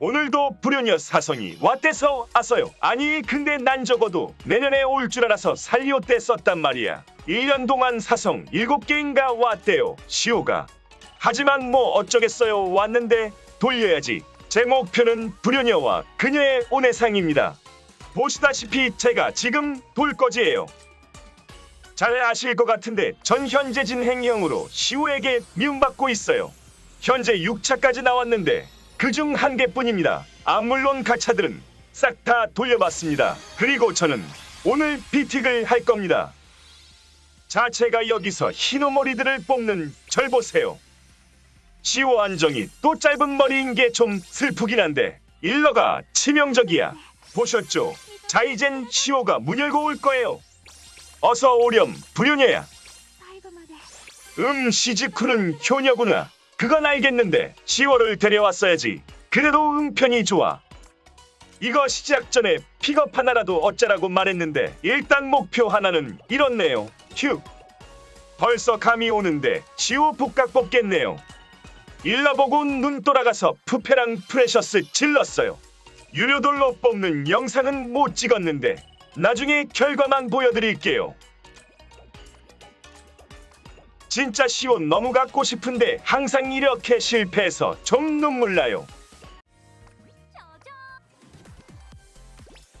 오늘도 불효녀 사성이 왔대서 왔어요. 아니 근데 난 적어도 내년에 올 줄 알아서 살리오 때 썼단 말이야. 1년 동안 사성 7개인가 왔대요. 시오가. 하지만 뭐 어쩌겠어요. 왔는데 돌려야지. 제 목표는 불효녀와 그녀의 온해상입니다. 보시다시피 제가 지금 돌거지예요. 잘 아실 것 같은데 전 현재 진행형으로 시우에게 미움받고 있어요. 현재 6차까지 나왔는데 그중 한 개뿐입니다. 아 물론 가차들은 싹 다 돌려봤습니다. 그리고 저는 오늘 비틱을 할 겁니다. 자체가 여기서 흰오머리들을 뽑는 절 보세요. 시오 안정이 또 짧은 머리인 게 좀 슬프긴 한데 일러가 치명적이야. 보셨죠? 자 이젠 시오가 문 열고 올 거예요. 어서 오렴 불효녀야. 음 시즈쿠는 효녀구나. 그건 알겠는데 시월을 데려왔어야지. 그래도 음편이 좋아. 이거 시작 전에 픽업 하나라도 어쩌라고 말했는데 일단 목표 하나는 이렇네요. 휴. 벌써 감이 오는데 시우 복각 뽑겠네요. 일러보고 눈 돌아가서 푸페랑 프레셔스 질렀어요. 유료돌로 뽑는 영상은 못 찍었는데 나중에 결과만 보여드릴게요. 진짜 시온 너무 갖고 싶은데 항상 이렇게 실패해서 좀 눈물 나요.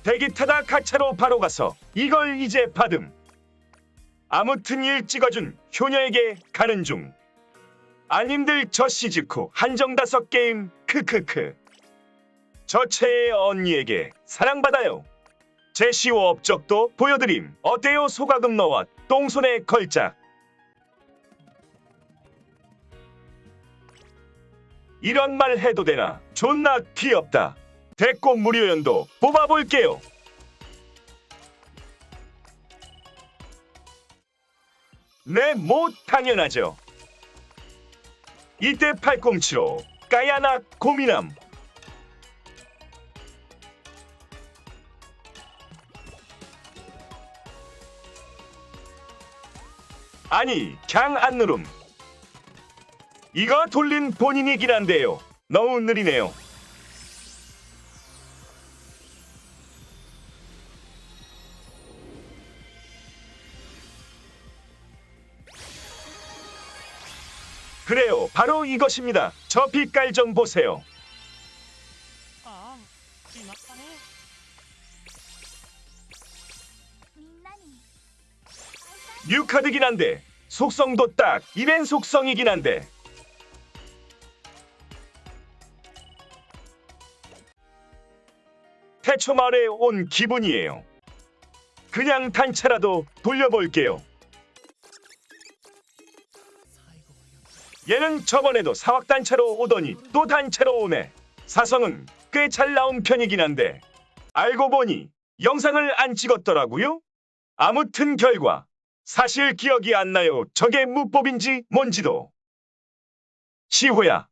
대기 타다 가차로 바로 가서 이걸 이제 받음. 아무튼 일 찍어준 효녀에게 가는 중. 아님들 저 시즈코 한정 다섯 게임 크크크. 저 채의 언니에게 사랑받아요. 제 시오 업적도 보여드림. 어때요 소가금 너와 똥손의 걸작. 이런 말 해도 되나? 존나 귀엽다. 됐고 무료 연도 뽑아볼게요. 네, 뭐 당연하죠. 이때 807호 까야나 고미남 아니 그냥 안 누름 이거 돌린 본인이긴 한데요. 너무 느리네요. 그래요. 바로 이것입니다. 저 빛깔 좀 보세요. 뉴카드긴 한데 속성도 딱 이벤 속성이긴 한데 태초 말에 온 기분이에요. 그냥 단차라도 돌려볼게요. 얘는 저번에도 사확 단차로 오더니 또 단차로 오네. 사성은 꽤 잘 나온 편이긴 한데 알고 보니 영상을 안 찍었더라고요. 아무튼 결과 사실 기억이 안 나요. 저게 무법인지 뭔지도. 시호야,